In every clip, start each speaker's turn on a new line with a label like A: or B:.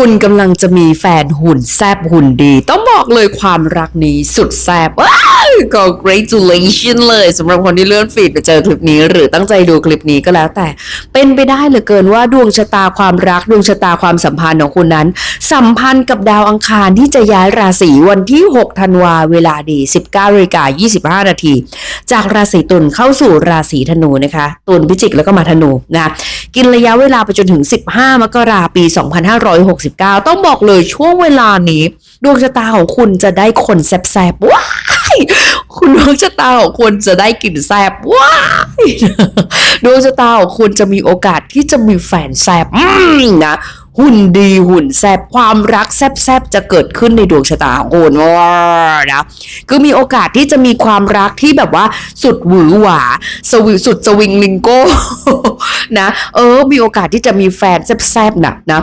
A: คุณกำลังจะมีแฟนหุ่นแซบหุ่นดี ต้องบอกเลยความรักนี้สุดแซบว้าว congratulation เลยสำหรับคนที่เลื่อนฟีดไปเจอคลิปนี้ หรือตั้งใจดูคลิปนี้ก็แล้วแต่ เป็นไปได้เหลือเกินว่าดวงชะตาความรักดวงชะตาความสัมพันธ์ของคุณนั้น สัมพันธ์กับดาวอังคารที่จะย้ายราศีวันที่ 6 ธันวาเวลาดี 19นาฬิกา25 นาที จากราศีตุลเข้าสู่ราศีธนูนะคะตุลพิจิกแล้วก็มาธนูนะ กินระยะเวลาไปจนถึง 15 มกราปี 2569 ต้องบอกเลยช่วงเวลานี้ ดวงชะตาของคุณจะได้คนแซบๆว้ายคุณดวงชะตาของคุณจะได้กลิ่นแซบว้ายดวงชะตาของคุณจะมีโอกาสที่จะมีแฟนแซบนะ หุ่นดีหุ่นแซบความรักแซบๆจะเกิดขึ้นในดวงชะตาของคุณว้านะคือมีโอกาสที่จะมีความรักที่แบบว่าสุดหวือหวาสวิสุดสวิงลิงโก้นะเออ มีโอกาสที่จะมีแฟนแซบๆนะนะ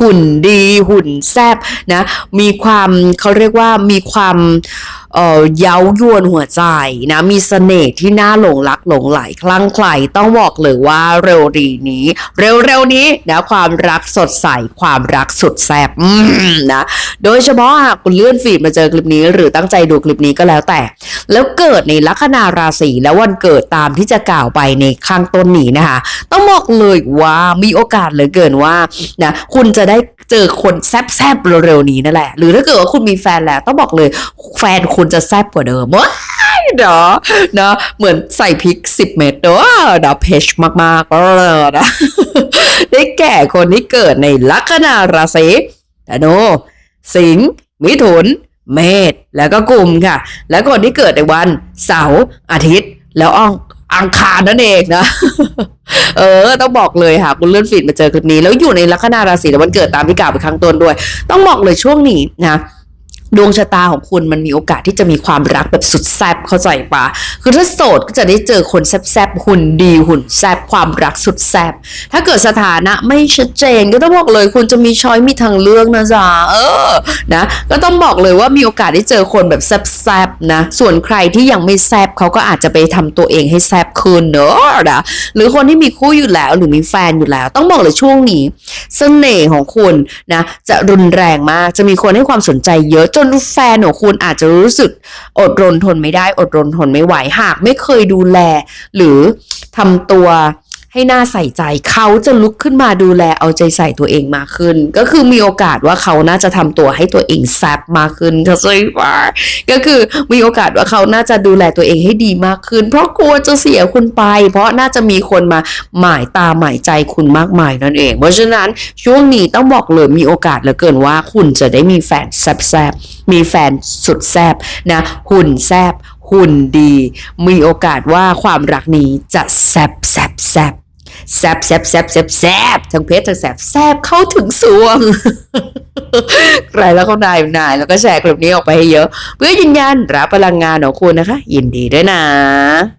A: หุ่นดีหุ่นแซบนะ มีความเขาเรียกว่ามีความเอ่อเย้ายวนหัวใจนะมีเสน่ห์ที่น่าหลงรักหลงไหลคลั่งไคล้ต้องบอกเลยว่าเร็วดีนี้ เร็วๆนี้นะความรักสดใสความรักสุดแซบนะโดยเฉพาะหากคุณเลื่อนฟีดมาเจอคลิปนี้ หรือตั้งใจดูคลิปนี้ก็แล้วแต่ แล้วเกิดในลัคนาราศีและวันเกิดตามที่จะกล่าวไปในข้างต้นนี้นะคะต้องบอกเลยว่ามีโอกาสเหลือเกินว่านะคุณจะได้เจอคนแซบๆเร็วๆนี้นั่นแหละ หรือถ้าเกิดว่าคุณมีแฟนแล้วต้องบอกเลยแฟนคคุณจะแซ่บกว่าเดิมว้าเนาะเนาะเหมือนใส่พริกสิบเม็ดเนาะเนะเพชมากๆเออนะได้แก่คนที่เกิดในลัคนาราศีธนูสิงห์มิถุน เมษแล้วก็กุมค่ะ แล้วคนที่เกิดในวันเสาร์อาทิตย์ แล้วอ่องอังคารนั่นเองนะ เออ ต้องบอกเลยค่ะ คุณเลื่อนฟีดมาเจอคลิปนี้ แล้วอยู่ในลัคนาราศีและวันเกิดตามที่กล่าวไปข้งต้นด้วย ต้องบอกเลยช่วงนี้นะ ดวงชะตาของคุณมันมีโอกาสที่จะมีความรักแบบสุดแซบเข้าใจปะคือถ้าโสดก็จะได้เจอคนแซบๆหุ่นดีหุ่นแซบความรักสุดแซบถ้าเกิดสถานะไม่ชัดเจนก็ต้องบอกเลยคุณจะมีช้อยมีทางเลือกนะจ๊ะเออนะก็ต้องบอกเลยว่ามีโอกาสได้เจอคนแบบแซบๆนะส่วนใครที่ยังไม่แซบเขาก็อาจจะไปทำตัวเองให้แซบขึ้นเนอะนะหรือคนที่มีคู่อยู่แล้วหรือมีแฟนอยู่แล้ว ต้องบอกเลยช่วงนี้ เสน่ห์ของคุณนะจะรุนแรงมากจะมีคนให้ความสนใจเยอะจนแฟนของคุณอาจจะรู้สึกอดรนทนไม่ได้อดรนทนไม่ไหวหากไม่เคยดูแล หรือทำตัว ให้น่าใส่ใจเขาจะลุกขึ้นมาดูแลเอาใจใส่ตัวเองมากขึ้น ก็คือมีโอกาสว่าเขาน่าจะทำตัวให้ตัวเองแซบมากขึ้นเข้าใจปะก็คือมีโอกาสว่าเขาน่าจะดูแลตัวเองให้ดีมากขึ้น เพราะกลัวจะเสียคุณไป เพราะน่าจะมีคนมาหมายตาหมายใจคุณมากมายนั่นเอง เพราะฉะนั้นช่วงนี้ต้องบอกเลยมีโอกาสเหลือเกินว่า คุณจะได้มีแฟนแซบๆมีแฟนสุดแซบนะหุ่นแซบ หุ่นดี มีโอกาสว่าความรักนี้จะแซบแซบแซบแซบแซบแซบแซบแซบทั้งเพชรทั้งแซบแซบเข้าถึงสวงใครแล้วก็นายนายแล้วก็แชร์คลิปนี้ออกไปให้เยอะ เพื่อยืนยันรับพลังงานของคุณนะคะ ยินดีด้วยนะ